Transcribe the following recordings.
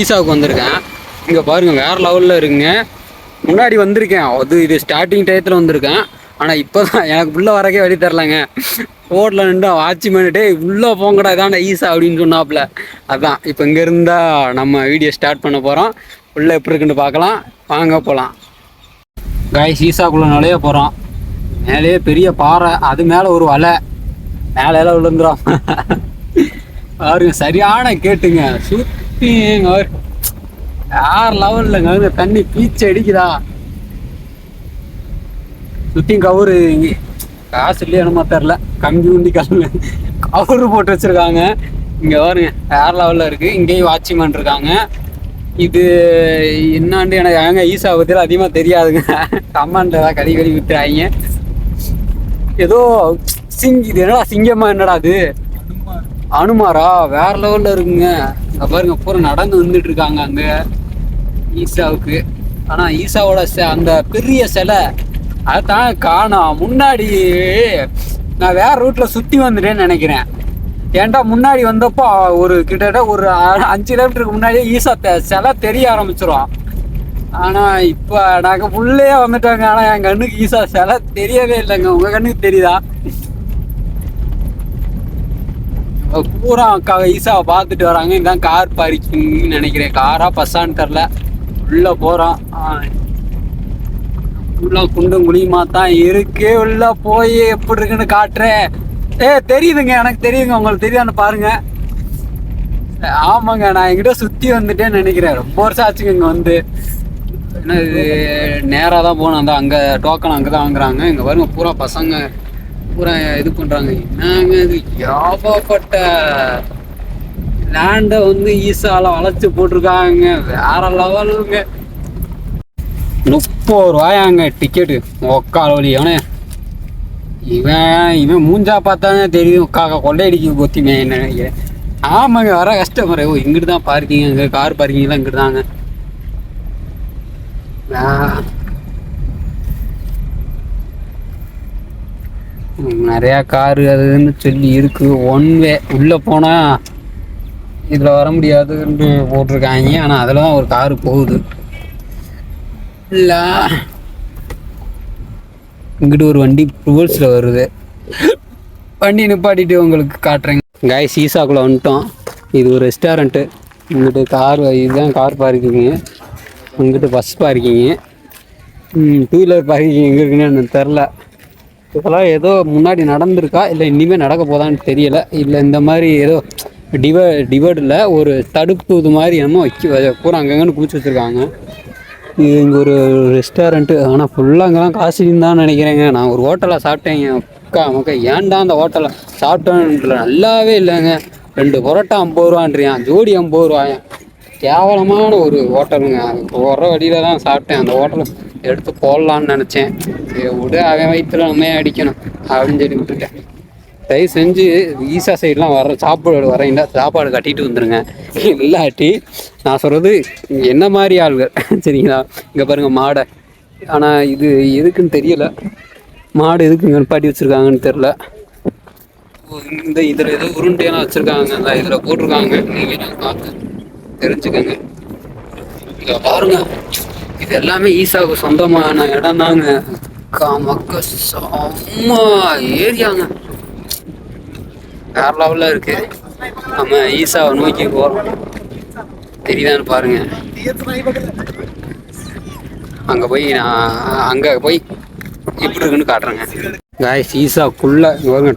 ஈசாவுக்கு வந்திருக்கேன். இங்கே பாருங்க வேறு லெவலில் இருக்குங்க. முன்னாடி வந்திருக்கேன். அது இது ஸ்டார்டிங் டயத்தில் வந்திருக்கேன். ஆனால் இப்போ தான் எனக்கு உள்ளே வரக்கே வழி தரலாங்க ரோட்டில் நின்று வாட்சி பண்ணிட்டே உள்ளே போங்கடா இதாண்டா ஈசா அப்படின்னு சொன்னாப்புல அதான் இப்போ இங்கே இருந்தால் நம்ம வீடியோ ஸ்டார்ட் பண்ண போகிறோம் உள்ளே எப்படி இருக்குன்னு பார்க்கலாம். வாங்க போகலாம் காய் சீசாக்குள்ளே நுழைய போகிறோம் மேலேயே பெரிய பாறை அது மேலே ஒரு வலை. மேலே எல்லாம் பாருங்க சரியான கேட்டுங்க. சுத்தி யார் லெவல்லங்க அங்க தண்ணி பீச்சு அடிக்குதா? சுத்தியும் கவுரு இங்கே காசு இல்லையா என்னமா தெரில கம்பி உண்டி கல்லு கவுரு போட்டு வச்சிருக்காங்க. இங்க பாருங்க வேற லெவல்ல இருக்கு? இங்கேயும் வாட்ச்மேன் இருக்காங்க. இது என்னான்னு எனக்கு அங்க ஈசா பத்தியில அதிகமா தெரியாதுங்க. கம்மாண்ட ஏதாவது கடி கடி விட்டுறாங்க. ஏதோ சிங் இது என்னடா சிங்கமா என்னடா அது? அனுமாரா வேற லெவலில் இருக்குங்க. பாருங்க பூரா நடந்து வந்துட்டு இருக்காங்க அங்கே ஈசாவுக்கு. ஆனால் ஈசாவோட அந்த பெரிய சிலை அதான் காணோம் முன்னாடி நான் வேற ரூட்ல சுற்றி வந்துட்டேன்னு நினைக்கிறேன். ஏன்டா முன்னாடி வந்தப்போ ஒரு கிட்டத்தட்ட ஒரு அஞ்சு கிலோமீட்டருக்கு முன்னாடியே ஈசா தெ- சிலை தெரிய ஆரம்பிச்சிடும் ஆனால் இப்போ நாங்கள் உள்ளே வந்துட்டாங்க. ஆனால் என் கண்ணுக்கு ஈசா சிலை தெரியவே இல்லைங்க. உங்கள் கண்ணுக்கு தெரியுதா? பூரா க ஈஸாவை பார்த்துட்டு வராங்க. இதான் கார் பார்க்கிங்னு நினைக்கிறேன். காரா பஸ்ஸான்னு தெரில. உள்ளே போகிறோம் உள்ள குண்டும் குழியுமா தான் இருக்கு. உள்ள போய் எப்படி இருக்குன்னு காட்டுறேன் ஏ தெரியுதுங்க. எனக்கு தெரியுங்க. உங்களுக்கு தெரியாதுன்னு பாருங்க. ஆமாங்க. நான் என்கிட்ட சுற்றி வந்துட்டேன்னு நினைக்கிறேன். ரொம்ப வருஷம் ஆச்சுங்க இங்கே வந்து. ஏன்னா இது நேராக தான் போகணும் அந்த அங்கே டோக்கன் அங்கே தான் வாங்குறாங்க. இங்கே பாருங்க பூரா பசங்க. பூரா இது பண்ணுறாங்க என்னங்க இது ஏகப்பட்ட லேண்டை வந்து ஈசால வளைச்சி போட்டிருக்காங்க. வேற லெவலுங்க முப்பது ரூபாயாங்க டிக்கெட்டு ஒக்கால் வழி அவனே. இவன் இவன் மூஞ்சா பார்த்தானே தெரியும். காக்கா கொள்ளையடிக்க கொத்திமே என்ன நினைக்கிறேன். ஆமாங்க வர கஸ்டமர் ஓ இங்கிட்டு தான் பார்க்கிங்க அங்கே கார் பார்க்கிங்லாம் இங்கிட்டு தாங்க ஆ. ம், நிறையா காரு அதுன்னு சொல்லி இருக்குது ஒன் வே உள்ளே போனால் இதில் வர முடியாதுன்னு போட்டிருக்காங்க. ஆனால் அதில் தான் ஒரு காரு போகுது. இல்லை. இங்கிட்டு ஒரு வண்டி ரிவர்ஸில் வருது. வண்டி நிப்பாட்டிட்டு உங்களுக்கு காட்டுறேங்க. காய் சீசாக்குள்ளே வந்துட்டோம். இது ஒரு ரெஸ்டாரண்ட்டு இங்கிட்டு கார் இதுதான் கார் பார்க்கிங்க இங்கிட்டு பஸ் பார்க்கிங்க டூ வீலர் பார்க்கிங் எங்கே இருக்குன்னு எனக்கு தெரில இதெல்லாம் ஏதோ முன்னாடி நடந்திருக்கா? இல்லை இனிமேல் நடக்க போதான்னு தெரியல. இல்லை இந்த மாதிரி ஏதோ டிவ டிவைடில் ஒரு தடுப்பு இது மாதிரி என்னமோ வச்சு பூரா அங்கங்கன்னு குளிச்சு வச்சுருக்காங்க. இது இங்கே ஒரு ரெஸ்டாரண்ட்டு ஆனால் ஃபுல்லாக அங்கெல்லாம் காசுன்னு தான் நினைக்கிறேங்க. நான் ஒரு ஹோட்டலில் சாப்பிட்டேங்க அக்கா மக்கா ஏன்டா அந்த ஹோட்டலில் சாப்பிட்டோன்ற நல்லாவே இல்லைங்க. ரெண்டு பரோட்டா ஐம்பது ரூபான்றியான் ஜோடி ஐம்பது ரூபாயான் கேவலமான ஒரு ஹோட்டலுங்க அது போகிற வழியில் தான் சாப்பிட்டேன். அந்த ஹோட்டலை எடுத்து போடலான்னு நினச்சேன். சரி விடு அவன் வயிற்றுல நம்ம அடிக்கணும்? அப்படின்னு சொல்லி விட்டுட்டேன். தயவு செஞ்சு ஈசா சைட்லாம் வர சாப்பாடு வரீங்களா சாப்பாடு கட்டிட்டு வந்துடுங்க இல்லாட்டி நான் சொல்கிறது என்ன மாதிரி ஆளுங்க சரிங்களா? இங்கே பாருங்கள் மாடை. ஆனால் இது எதுக்குன்னு தெரியல. மாடு எதுக்கு இங்கே நிப்பாட்டி வச்சுருக்காங்கன்னு தெரில இந்த இதில் ஏதோ உருண்டையெல்லாம் வச்சுருக்காங்க. அந்த இதில் போட்டிருக்காங்க. நீங்கள் பார்த்து தெரிஞ்சுக்கோங்க. பாருங்கள் இது எல்லாமே ஈசாவுக்கு சொந்தமான இடம் தாங்க. மக்க செம்ம ஏரியாங்க வேற லெவலில் இருக்கு. நம்ம ஈசாவை நோக்கி போகிறோம் தெரியுதான்னு பாருங்க. அங்கே போய் நான் அங்கே போய் எப்படி இருக்குன்னு காட்டுறேங்க. காய்ஸ் ஈசாக்குள்ளே இங்க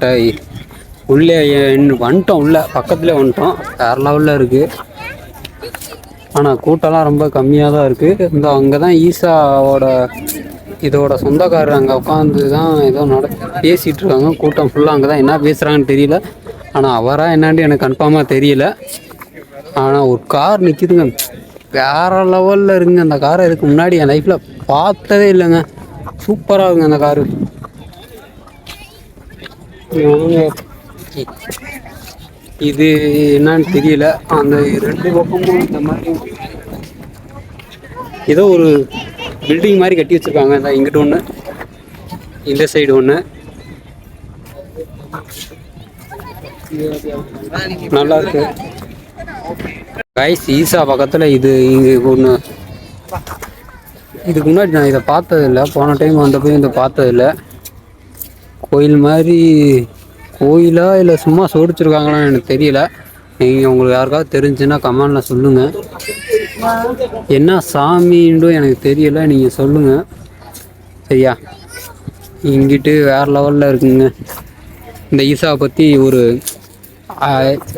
உள்ளே இன்னும் வந்துட்டோம் உள்ளே. பக்கத்துலேயே வந்துட்டோம். வேற லெவலில் இருக்குது ஆனால் கூட்டம்லாம் ரொம்ப கம்மியாக தான் இருக்குது இந்த அங்கே தான் ஈசாவோட இதோட சொந்தக்காரர் அங்கே உட்காந்து தான் ஏதோ நட பேசிகிட்டு இருக்காங்க கூட்டம் ஃபுல்லாக அங்கே தான் என்ன பேசுகிறாங்கன்னு தெரியல. ஆனால் அவராக என்னான்னு எனக்கு கன்ஃபார்மாக தெரியல. ஆனால் ஒரு கார் நிற்கிதுங்க வேற லெவலில் இருங்க. அந்த காரை இதுக்கு முன்னாடி என் லைஃப்பில் பார்த்ததே இல்லைங்க. சூப்பராக இருக்குங்க அந்த காரு இது என்னன்னு தெரியல. அந்த ரெண்டு பக்கமும் இந்த மாதிரி ஏதோ ஒரு பில்டிங் மாதிரி கட்டி வச்சிருக்காங்க. இந்த இங்கிட்ட ஒன்று இந்த சைடு ஒன்று நல்லா இருக்கு. கைஸ் ஈசா பக்கத்தில் இது இங்கே ஒன்று இதுக்கு முன்னாடி நான் இதை பார்த்ததில்ல. போன டைம் வந்தப்போ இதை பார்த்ததில்ல. கோயில் மாதிரி கோயிலா இல்லை சும்மா சோடிச்சிருக்காங்களான்னு எனக்கு தெரியல. நீங்கள் உங்களுக்கு யாருக்காவது தெரிஞ்சுன்னா கமெண்டில் சொல்லுங்கள் என்ன சாமின்றும் எனக்கு தெரியல நீங்கள் சொல்லுங்கள் சரியா? இங்கிட்டு வேறு லெவலில் இருக்குங்க. இந்த ஈசாவை பற்றி ஒரு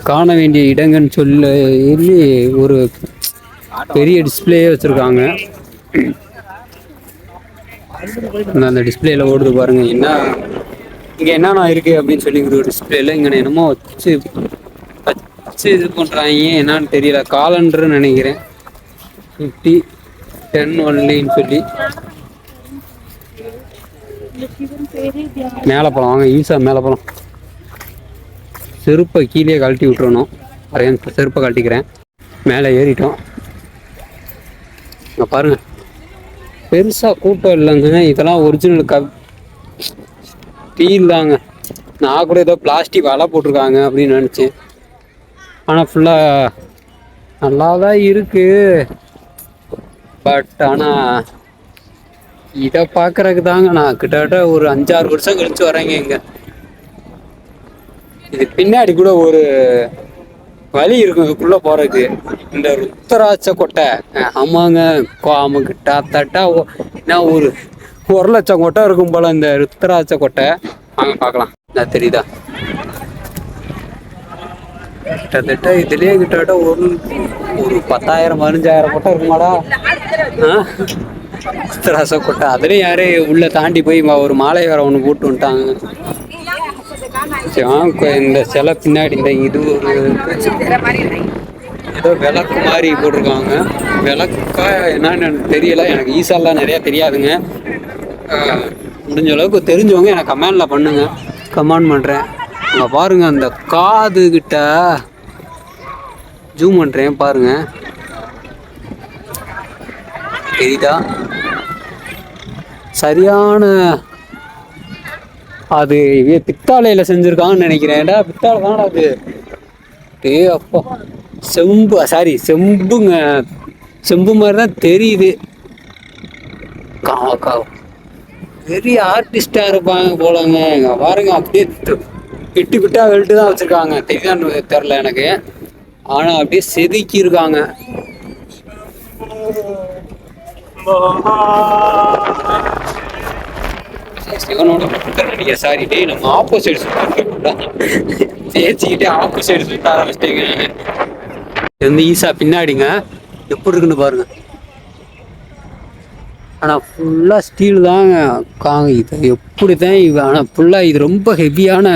காண வேண்டிய இடங்கன்னு சொல்லி ஒரு பெரிய டிஸ்பிளேயே வச்சுருக்காங்க. அந்த டிஸ்பிளேயில் ஓடுது பாருங்கள் என்ன இங்கே என்னென்ன இருக்குது அப்படின்னு சொல்லி ஒரு டிஸ்பிளேல இங்கே என்னமோ வச்சு வச்சு இது பண்ணுறாங்க என்னன்னு தெரியல. காலண்டர்னு நினைக்கிறேன். ஃபிஃப்டி டென் ஒன்லின்னு சொல்லி. மேலே போகலாம் வாங்க ஈஸா மேலே போகலாம் செருப்பை கீழே கழட்டி விட்டுறணும். அரையன் செருப்பை கழட்டிக்கிறேன். மேலே ஏறிட்டோம். இங்கே பாருங்கள் பெருசாக கூட்டம் இல்லைங்க. இதெல்லாம் ஒரிஜினல் க ஃபீல் தாங்க நான் கூட ஏதோ பிளாஸ்டிக் வலை போட்டிருக்காங்க அப்படின்னு நினச்சேன். ஆனால் ஃபுல்லாக நல்லா தான் இருக்குது பட் ஆனால் இதை பார்க்கறதுக்கு தாங்க நான் கிட்டத்தட்ட ஒரு அஞ்சாறு வருஷம் கழித்து வரேங்க இங்கே. இது பின்னாடி கூட ஒரு வழி இருக்கும் இதுக்குள்ளே போகிறதுக்கு இந்த ருத்தராட்ச கொட்டை. ஆமாங்க ஆமாங்க கோம கிட்டத்தட்ட ஒ- என்ன ஒரு ஒரு லட்சம் கொட்டை இருக்கும் போல இந்த ருத்ராட்ச கொட்டை. வாங்க பார்க்கலாம். நான் தெரியுதா? கிட்டத்தட்ட இதுலயே கிட்டத்தட்ட ஒரு ஒரு பத்தாயிரம் பதினஞ்சாயிரம் கொட்டை இருக்குமாடா. ஆ? ருத்ராட்ச கொட்டை. அதுலயும் யாரே உள்ள தாண்டி போய் ஒரு மாலை வேற ஒன்று போட்டு வந்துட்டாங்க. இந்த சிலை பின்னாடி இந்த இது ஒரு ஏதோ விளக்கு மாதிரி போட்டிருக்காங்க. விளக்கா என்னன்னு எனக்கு தெரியல. எனக்கு ஈசாலாம் நிறையா தெரியாதுங்க. முடிஞ்ச அளவுக்கு தெரிஞ்சவங்க எனக்கு கமெண்ட்ல பண்ணுங்க. கமெண்ட் பண்ணுறேன் அங்கே பாருங்க அந்த காது கிட்ட ஜூம் பண்ணுறேன் பாருங்க. தெரியுதா? சரியான அது பித்தாலையில் செஞ்சுருக்காங்கன்னு நினைக்கிறேன்டா நினைக்கிறேன். ஏடா பித்தாளை தானடா அது? டே அப்பா. செம்பு சாரி செம்புங்க செம்பு மாதிரி தான் தெரியுது பெரிய ஆர்டிஸ்டா இருப்பாங்க போலங்க. பாருங்க அப்படியே து- பிட்டு பிட்டா வெல்ட்டு தான் வச்சிருக்காங்க. தெரியுதான்னு தெரில எனக்கு. ஆனா அப்படியே செதுக்கி இருக்காங்க சிவனோட சாரி டேய் நம்ம ஆப்போசிட் சுத்தா பேசிக்கிட்டே ஆப்போசைட் சுத்த ஆரம்பிச்சிட்டீங்க. இது வந்து ஈசா பின்னாடிங்க. எப்படி இருக்குன்னு பாருங்க. ஆனால் ஃபுல்லாக ஸ்டீல் தாங்க. காங்க இது எப்படி தான் இது? ஆனால் ஃபுல்லாக இது ரொம்ப ஹெவியான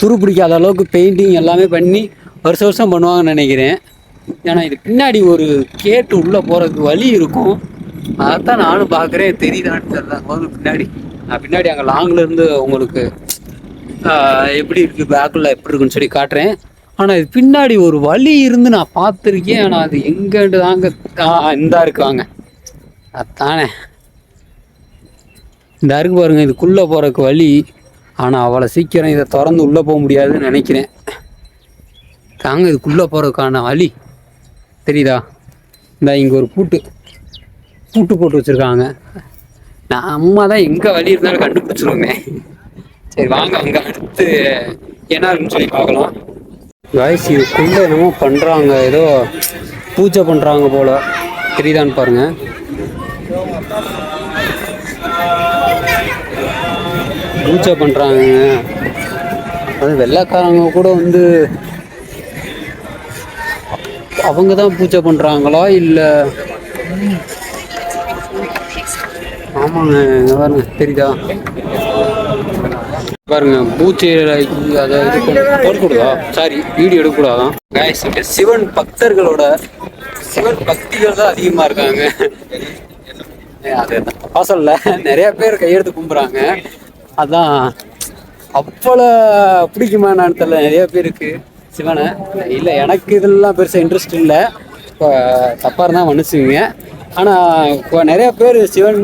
துரு பிடிக்காத அளவுக்கு பெயிண்டிங் எல்லாமே பண்ணி வருஷம் வருஷம் பண்ணுவாங்கன்னு நினைக்கிறேன். ஏன்னா இது பின்னாடி ஒரு கேட்டு உள்ளே போகிறதுக்கு வழி இருக்கும். அதைத்தான் நானும் பார்க்குறேன். தெரியுதான்னு தெரியல. போது பின்னாடி. நான் பின்னாடி அங்கே லாங்கில் இருந்து உங்களுக்கு எப்படி இருக்குது பேக்கில் எப்படி இருக்குன்னு சொல்லி காட்டுறேன். ஆனால் இது பின்னாடி ஒரு வழி இருந்து நான் பார்த்துருக்கேன். ஆனால் அது எங்கேண்டு தாங்க ஆ இந்தா இருக்காங்க. அதானே. இந்த அருக்கு பாருங்க இதுக்குள்ளே போகிறக்கு வழி. ஆனால் அவ்வளோ சீக்கிரம் இதை திறந்து உள்ளே போக முடியாதுன்னு நினைக்கிறேன். தாங்க இதுக்குள்ளே போகிறதுக்கான வழி. தெரியுதா? இந்த இங்கே ஒரு பூட்டு. பூட்டு போட்டு வச்சுருக்காங்க. நான் அம்மா தான் எங்கே வழி இருந்தாலும் கண்டுபிடிச்சிருவோமே. சரி வாங்க அங்கே அடுத்து என்ன இருக்குன்னு சொல்லி பார்க்கலாம். காய்ஸ் இதுக்குள்ளே என்னமோ பண்ணுறாங்க ஏதோ பூஜை பண்ணுறாங்க போல். தெரியுதான்னு பாருங்கள் பூஜை பண்ணுறாங்க அது வெள்ளைக்காரங்க கூட வந்து அவங்க தான் பூஜை பண்ணுறாங்களா இல்லை? ஆமாங்க பாருங்க தெரியுதா? பாருங்க பூச்சி அதை இது பண்ண- சாரி வீடியோ எடுக்கக்கூடாதான். காய்ஸ் இங்க சிவன் பக்தர்களோட சிவன் பக்திகள் தான் அதிகமாக இருக்காங்க. அது வாசல்ல நிறைய பேர் கையெடுத்து கும்புறாங்க. அதான் அவ்வளோ பிடிக்குமா நான் தெரியல. நிறைய பேருக்கு சிவனை. இல்லை எனக்கு இதெல்லாம் பெருசாக இன்ட்ரெஸ்ட் இல்லை. இப்போ தப்பாக இருந்தால் மன்னிச்சுங்க ஆனால் இப்போ நிறைய பேர் சிவன்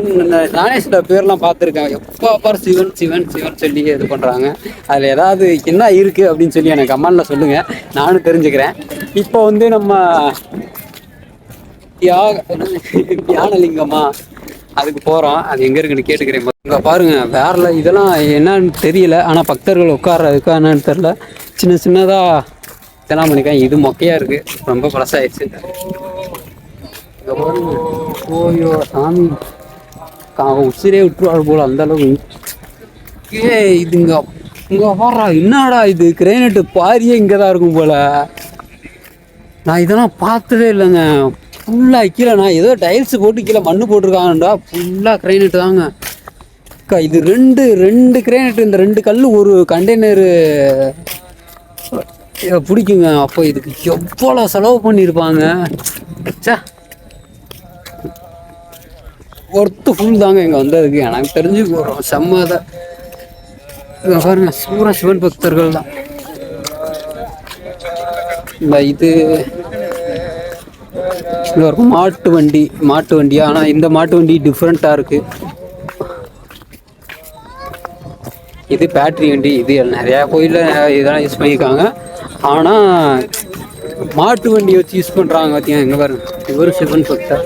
நானே சில பேர்லாம் பார்த்துருக்கேன் எப்போ பார் சிவன் சிவன் சிவன் சொல்லி இது பண்ணுறாங்க அதில் ஏதாவது என்ன இருக்குது அப்படின்னு சொல்லி எனக்கு கமெண்டில் சொல்லுங்கள் நானும் தெரிஞ்சுக்கிறேன். இப்போ வந்து நம்ம தியாக தியானலிங்கமா அதுக்கு போகிறோம் அது எங்கே இருக்குன்னு கேட்டுக்கிறேன். இங்கே பாருங்கள் வேறல இதெல்லாம் என்னன்னு தெரியல. ஆனால் பக்தர்கள் உட்கார்றதுக்கா என்னன்னு தெரில சின்ன சின்னதாக இதெல்லாம் பண்ணிருக்கேன் இது மொக்கையாக இருக்குது ரொம்ப பழசாயிடுச்சு. இங்க பாருங்க ஓயோ சாமி கா உசிரே விட்டுருவாள் போல அந்த அளவுக்கு ஏ இது இங்க இங்க பாடுறா என்னடா இது கிரேனட்டு பாரியே இங்கே தான் இருக்கும் போல நான் இதெல்லாம் பார்த்ததே இல்லைங்க ஃபுல்லாக கீழே நான் ஏதோ டைல்ஸ் போட்டு கீழே மண்ணு போட்டிருக்காங்கடா ஃபுல்லாக கிரைனட்டு தாங்க அக்கா இது ரெண்டு ரெண்டு கிரைனட்டு இந்த ரெண்டு கல் ஒரு கண்டெய்னரு பிடிக்குங்க அப்போ இதுக்கு எவ்வளோ செலவு பண்ணியிருப்பாங்க சே ஒர்த்து ஃபுல் தாங்க இங்கே வந்ததுக்கு. எனக்கு தெரிஞ்சு ஒரு செம்ம இதை பாருங்க சூர சிவன் பக்தர்கள் தான். இந்த இது இங்கே ஒரு மாட்டு வண்டி மாட்டு வண்டி. ஆனால் இந்த மாட்டு வண்டி டிஃப்ரெண்ட்டாக இருக்குது இது பேட்டரி வண்டி இது நிறையா கோயிலில் இதெல்லாம் யூஸ் பண்ணியிருக்காங்க. ஆனால் மாட்டு வண்டி வச்சு யூஸ் பண்ணுறாங்க பார்த்திங்கன்னா எங்கே பாருங்க. இவர் சிவன் பக்தர்.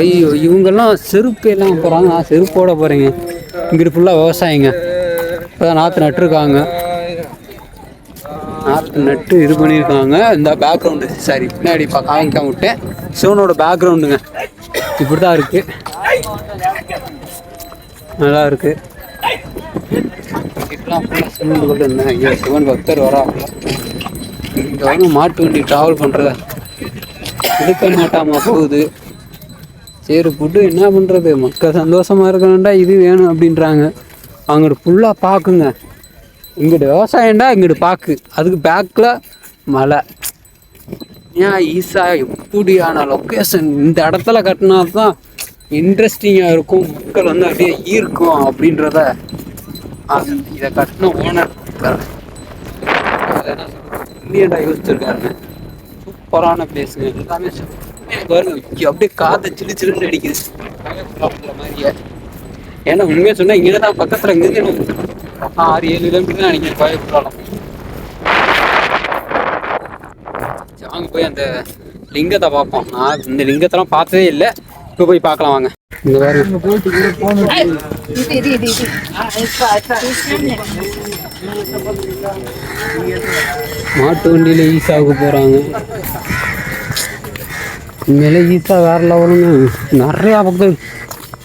ஐயோ இவங்கெல்லாம் செருப்பு எல்லாம் போகிறாங்க நான் செருப்போட போகிறேங்க இங்கிட்டு ஃபுல்லாக விவசாயிங்க. இப்போ நாற்று நட்டுருக்காங்க. நாற்று நட்டு இது பண்ணியிருக்காங்க. இந்த பேக்ரவுண்டு சாரி பின்னாடி இப்போ காமிக்காம விட்டேன். சிவனோட பேக்ரவுண்டுங்க இப்படி தான் இருக்குது நல்லா இருக்குது இப்பெல்லாம் ஃபுல்லாக சிவன் கொண்டு இருந்தேன் ஐயோ சிவன் பக்தர் வரா இங்கே வந்து மாட்டு வண்டி ட்ராவல் பண்ணுறத எடுக்க மாட்டாமா போகுது. சரி புட்டு என்ன பண்ணுறது மக்கள் சந்தோஷமாக இருக்கணும்டா இது வேணும் அப்படின்றாங்க. அங்கிட்டு ஃபுல்லாக பார்க்குங்க இங்கிட்டு விவசாயம்டா இங்கிட்டு பார்க்கு அதுக்கு பேக்கில் மலை. ஏன் ஈஸா எப்படியான லொக்கேஷன் இந்த இடத்துல கட்டினா தான் இன்ட்ரெஸ்டிங்காக இருக்கும். மக்கள் வந்து அப்படியே ஈர்க்கும் அப்படின்றத. இதை கட்டின ஓனர் இந்தியன்டா யோசிச்சிருக்காருங்க. சூப்பரான பிளேஸுங்க எல்லாமே அப்படியே காத்து சிலு சிலுன்னு அடிக்குது. மாதிரியே. ஏன்னா உண்மையா சொன்னா இங்கே தான் பக்கத்துல இங்கிருந்து எனக்கு ஆறு ஏழு கிலோமீட்டர் தான் நினைக்கிறேன் கோயம்புத்தூர்லாம் வாங்க போய் அந்த லிங்கத்தை பார்ப்போம். நான் இந்த லிங்கத்தெல்லாம் பார்த்ததே இல்லை. இப்போ போய் பார்க்கலாம் வாங்க. இந்த வேறு மாட்டு வண்டியில் ஈஸாவுக்கு போகிறாங்க உண்மையிலே ஈஸா வேறு லெவலுங்க நிறையா பக்கம்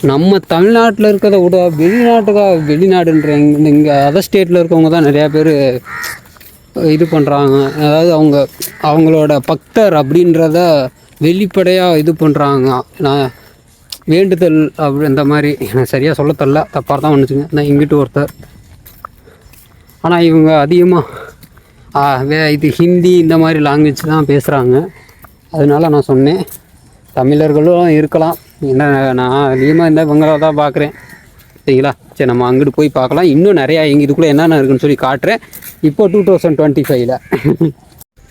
நம்ம தமிழ்நாட்டில் இருக்கிறத விட வெளிநாட்டுக்கா வெளிநாடுன்ற இங்கே இங்கே அதர் ஸ்டேட்டில் இருக்கவங்க தான் நிறையா பேர் இது பண்ணுறாங்க அதாவது அவங்க அவங்களோட பக்தர் அப்படின்றத வெளிப்படையாக இது பண்ணுறாங்க நான் வேண்டுதல் அப்படி இந்த மாதிரி எனக்கு சரியாக சொல்ல தெரில தப்பாக தான் வந்துச்சுங்க நான் இங்கிட்டு ஒருத்தர். ஆனால் இவங்க அதிகமாக வே இது ஹிந்தி இந்த மாதிரி லாங்குவேஜ் தான் பேசுகிறாங்க அதனால நான் சொன்னேன் தமிழர்களும் இருக்கலாம். என்ன நான் அதிகமாக இந்த இவங்கள தான் பார்க்குறேன் சரிங்களா? சரி நம்ம அங்கிட்டு போய் பார்க்கலாம். இன்னும் நிறையா இங்கே இதுக்குள்ளே என்னென்ன இருக்குன்னு சொல்லி காட்டுறேன். இப்போ டூ தௌசண்ட் டுவெண்ட்டி ஃபைவ்ல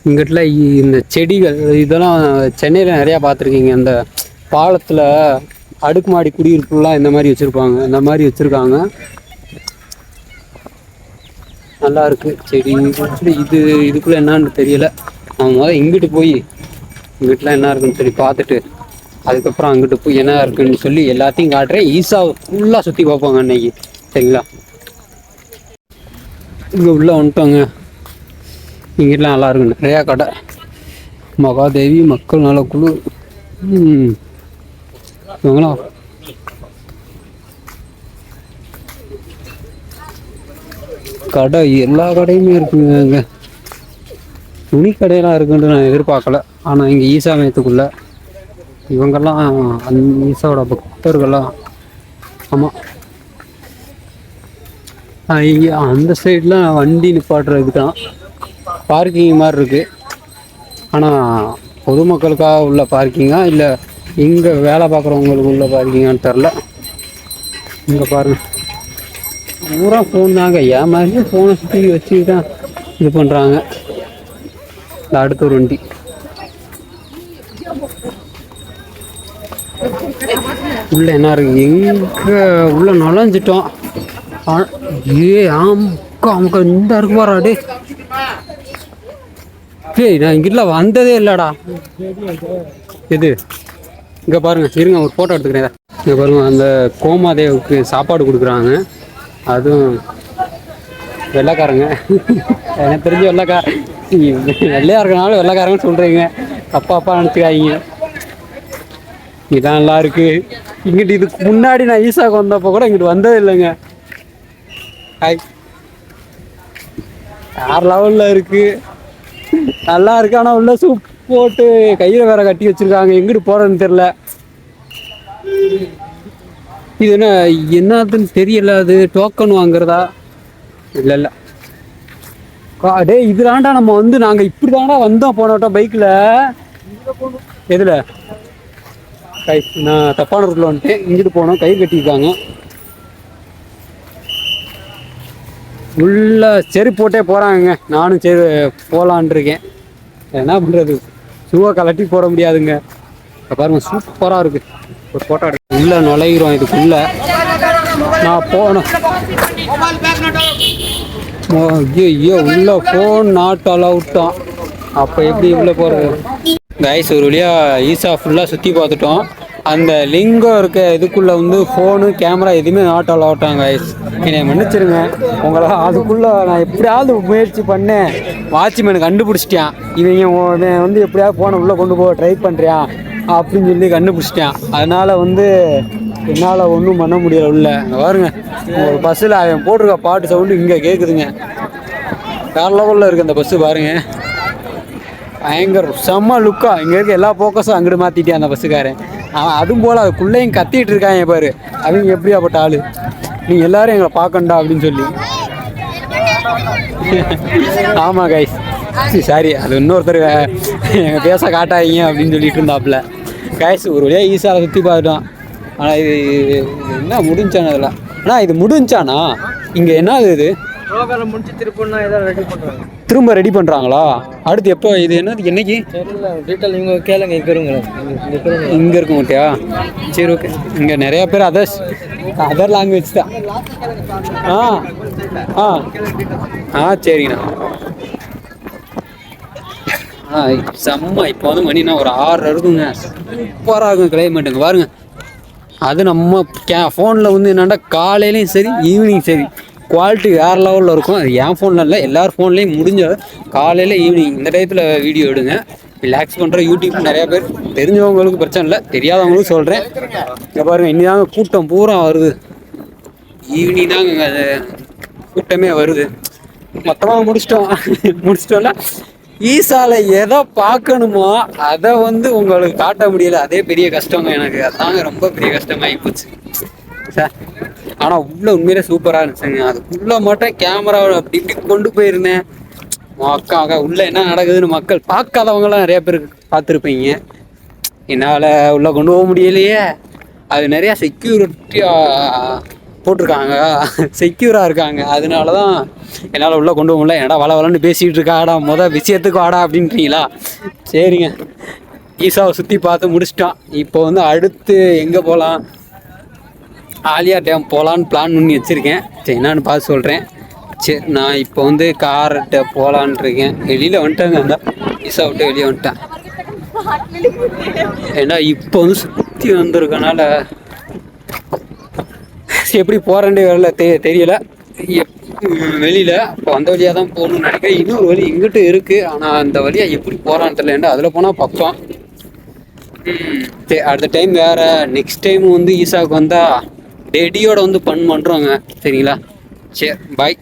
இங்கிட்டல இந்த செடிகள் இதெல்லாம் சென்னையில் நிறையா பார்த்துருக்கீங்க. இந்த பாலத்தில் அடுக்குமாடி குடியிருப்புலாம் இந்த மாதிரி வச்சுருப்பாங்க. இந்த மாதிரி வச்சுருக்காங்க. நல்லா இருக்குது செடி இது இதுக்குள்ளே என்னான்னு தெரியலை. தெரியல முதல்ல இங்கிட்டு போய் இங்கிட்டலாம் என்ன இருக்குன்னு சொல்லி பார்த்துட்டு அதுக்கப்புறம் அங்கிட்டு போய் என்ன இருக்குன்னு சொல்லி எல்லாத்தையும் காட்டுறேன். ஈஸா ஃபுல்லாக சுற்றி பார்ப்பாங்க அன்னைக்கு. சரிங்களா? இங்கே உள்ளே வந்துட்டோங்க. இங்கிட்டலாம் நல்லா இருக்கு நிறையா கடை. மகாதேவி மக்கள் நல குழு. இவங்களா கடை எல்லா கடையுமே இருக்குங்க இங்கே துணி கடையெல்லாம் இருக்குன்ட்டு நான் எதிர்பார்க்கல. ஆனால் இங்கே ஈசா மையத்துக்குள்ள இவங்கெல்லாம் அந் ஈசாவோட பக்தர்கள்லாம் ஆமாம் அந்த சைட்லாம் வண்டி நிப்பாட்டுறதுக்கு தான் பார்க்கிங் மாதிரி இருக்குது ஆனால் பொதுமக்களுக்காக உள்ள பார்க்கிங்கா இல்லை இங்கே வேலை பார்க்குறவங்களுக்கு உள்ள பார்க்கிங்கான்னு தெரில இங்கே பாருங்க. பூரா ஃபோன் தாங்க. என் ஃபோனை சுற்றி வச்சு தான் இது பண்ணுறாங்க இந்த அடுத்த ஒரு வண்டி. உள்ளே என்ன இருக்கு? எங்க உள்ளே நுழைஞ்சிட்டோம். ஏ ஆமுக்கா அமுக்கா இந்த இருக்கு பாராடி டேய் நான் இங்கிட்ட வந்ததே இல்லைடா. எது? இங்கே பாருங்க இருங்க ஒரு ஃபோட்டோ எடுத்துக்கிறேன். இங்கே பாருங்கள் அந்த கோமாதேவுக்கு சாப்பாடு கொடுக்குறாங்க. அதுவும் வெள்ளைக்காரங்க. எனக்கு தெரிஞ்ச வெள்ளைக்கா வெள்ளையாக இருக்கனால வெள்ளைக்காரங்கன்னு சொல்கிறீங்க அப்பா அப்பா நினச்சிக்காதீங்க. இதான் நல்லா இருக்குது இங்கிட்டு இதுக்கு முன்னாடி நான் ஈசாக்கு வந்தப்போ கூட இங்கிட்டு வந்தது இல்லைங்க. ஹாய் வேறு லெவலில் இருக்குது நல்லா இருக்கு ஆனால் உள்ள சூப் போட்டு கையில் வேற கட்டி வச்சிருக்காங்க. எங்கிட்டு போகிறேன்னு தெரில இது என்ன என்னதுன்னு தெரியல அது டோக்கன் வாங்குறதா? இல்லை இல்லை. கா- இதுலாண்டா நம்ம வந்து நாங்கள் இப்படி தாண்டா வந்தோம் போனோட்டோம் பைக்கில். எதில்? கை நான் தப்பான ரூட்ல வந்துட்டேன். இங்கிட்டு போனோம். கை கட்டியிருக்காங்க. உள்ள செருப்பு போட்டே போகிறாங்க நானும் சரி போலான் இருக்கேன். என்ன பண்ணுறது ஷூவை கலட்டி போட முடியாதுங்க. பாருங்கள் சூப்பராக இருக்குது ஒரு போட்டோ எடுக்க உள்ளே நுழைகிறோம் இதுக்குள்ளே. நான் போனேன் ஐயோ ஐயோ உள்ளே ஃபோன் நாட் அலவுட்டான் அப்போ எப்படி உள்ளே போகிறது கைஸ் ஒரு வழியா ஈஸா ஃபுல்லாக சுற்றி பார்த்துட்டோம். அந்த லிங்கம் இருக்க இதுக்குள்ளே வந்து ஃபோனு கேமரா எதுவுமே நாட் அலவுட்டான் கைஸ் என்னை மன்னிச்சிருங்க. உங்களை அதுக்குள்ளே நான் எப்படியாவது முயற்சி பண்ணேன். வாட்ச்மேன் கண்டுபிடிச்சிட்டான். இவங்க இவன் வந்து எப்படியாவது ஃபோனை உள்ளே கொண்டு போக ட்ரை பண்ணுறியான் அப்படின்னு சொல்லி கண்டுபிடிச்சிட்டான். அதனால் வந்து என்னால் ஒன்றும் பண்ண முடியல உள்ள. பாருங்க. ஒரு பஸ்ஸில் அவன் போட்டிருக்க பாட்டு சவுண்டு இங்கே கேட்குதுங்க வேற லெவலில் இருக்குது அந்த பஸ்ஸு பாருங்கள் பயங்கர செம்ம லுக்கா இங்கே இருக்க எல்லா ஃபோக்கஸும் அங்கிட்டு மாற்றிட்டேன் அந்த பஸ்ஸுக்காரன். அவன் அதுவும் போல் அதுக்குள்ளேயும் கத்திட்டு இருக்கான் பாரு. அவங்க எப்படியாப்பட்ட ஆள். நீங்கள் எல்லாரும் எங்களை பார்க்கண்டா அப்படின்னு சொல்லி. ஆமாம் கைஸ் சாரி அது இன்னொருத்தர் எங்கள் பேச காட்டாதீங்க அப்படின்னு சொல்லிட்டு இருந்தாப்புல கைஸ் ஒரு வழியாக ஈஸியாக சுற்றி பார்த்துட்டோம். ஆனால் இது என்ன முடிஞ்சானு அதில் அண்ணா இது முடிஞ்சானா? இங்கே என்ன இது? ப்ரோக்ராம் முடிச்சு திருப்பண்ணா ஏதாவது ரெடி பண்ணுறாங்க திரும்ப ரெடி பண்ணுறாங்களா அடுத்து எப்போ இது என்னது என்னைக்கு? தெரியல டீட்டெயில் இவங்க கேளுங்க இங்கே இருங்க. இங்கே இருக்கிறவங்க இங்கே இருக்க மாட்டியா சரி ஓகே இங்கே நிறையா பேர் அதர்ஸ் அதர் லாங்குவேஜ் தான். ஆ ஆ. ஆ சரிங்கண்ணா. ஆ செம்ம இப்போ வந்து மணினா ஒரு ஆறு இருக்குங்க சூப்பராக இருக்கும் கிளைமேட்டுங்க பாருங்க. அது நம்ம கே ஃபோனில் வந்து என்னென்னா காலையிலையும் சரி ஈவினிங் சரி. குவாலிட்டி வேறு லெவலில் இருக்கும். அது என் ஃபோனில் இல்லை எல்லார் ஃபோன்லேயும் முடிஞ்ச காலையில் ஈவினிங் இந்த டயத்தில் வீடியோ எடுங்க. ரிலாக்ஸ் பண்ணுற யூடியூப் நிறையா பேர். தெரிஞ்சவங்களுக்கு பிரச்சனை இல்லை தெரியாதவங்களுக்கும் சொல்கிறேன் இங்கே பாருங்கள் இனிதாங்க கூட்டம் பூரா வருது. ஈவினிங் தாங்க அது கூட்டமே வருது. மொத்தமாக முடிச்சிட்டோம். முடிச்சிட்டோம்ல ஈசால எதை பார்க்கணுமோ அதை வந்து உங்களுக்கு காட்ட முடியல. அதே பெரிய கஷ்டங்க எனக்கு. அதாங்க ரொம்ப பெரிய கஷ்டமாகி போச்சு. சார் ஆனால் உள்ள உண்மையிலே சூப்பராக இருந்துச்சுங்க. அதுக்குள்ளே மட்டும் கேமராவை அப்படி இப்படி கொண்டு போயிருந்தேன். அக்கா உள்ளே என்ன நடக்குதுன்னு மக்கள் பார்க்காதவங்களாம் நிறைய பேர் பார்த்துருப்பீங்க. என்னால் உள்ளே கொண்டு போக முடியலையே. அது நிறையா செக்யூரிட்டியாக போட்டிருக்காங்க. செக்யூராக இருக்காங்க. அதனால தான் என்னால் உள்ளே கொண்டு போக முடியல. ஏடா வள வளன்னு பேசிகிட்டு இருக்காடா மொதல் விஷயத்துக்கு வாடா அப்படின்றீங்களா? சரிங்க. ஈசாவை சுற்றி பார்த்து முடிச்சிட்டோம் இப்போ வந்து அடுத்து எங்கே போகலாம் ஆலியா டேம் போகலான்னு பிளான் பண்ணி வச்சுருக்கேன். சரி என்னான்னு பார்த்து சொல்கிறேன் சரி நான் இப்போ வந்து கார்கிட்ட போகலான் இருக்கேன். வெளியில் வந்துட்டேங்க அந்த ஈசா விட்டு வெளியே வந்துட்டேன். ஏன்னா இப்போ வந்து சுற்றி வந்திருக்கனால எப்படி போகிறேன்டே வரல தெ தெரியல. எப்- வெளியில் இப்போ அந்த வழியாக தான் போகணும்னு நினைக்கிறேன். இன்னொரு வழி இங்கிட்டு இருக்குது ஆனால் அந்த வழியாக எப்படி போகிறான்னு தெரியல அதில் போனால் பக்கம். அடுத்த டைம் வேறு. நெக்ஸ்ட் டைம் வந்து ஈசாவுக்கு வந்தால் டெடியோட வந்து பண் பண்ணுறோங்க சரிங்களா? சரி பாய்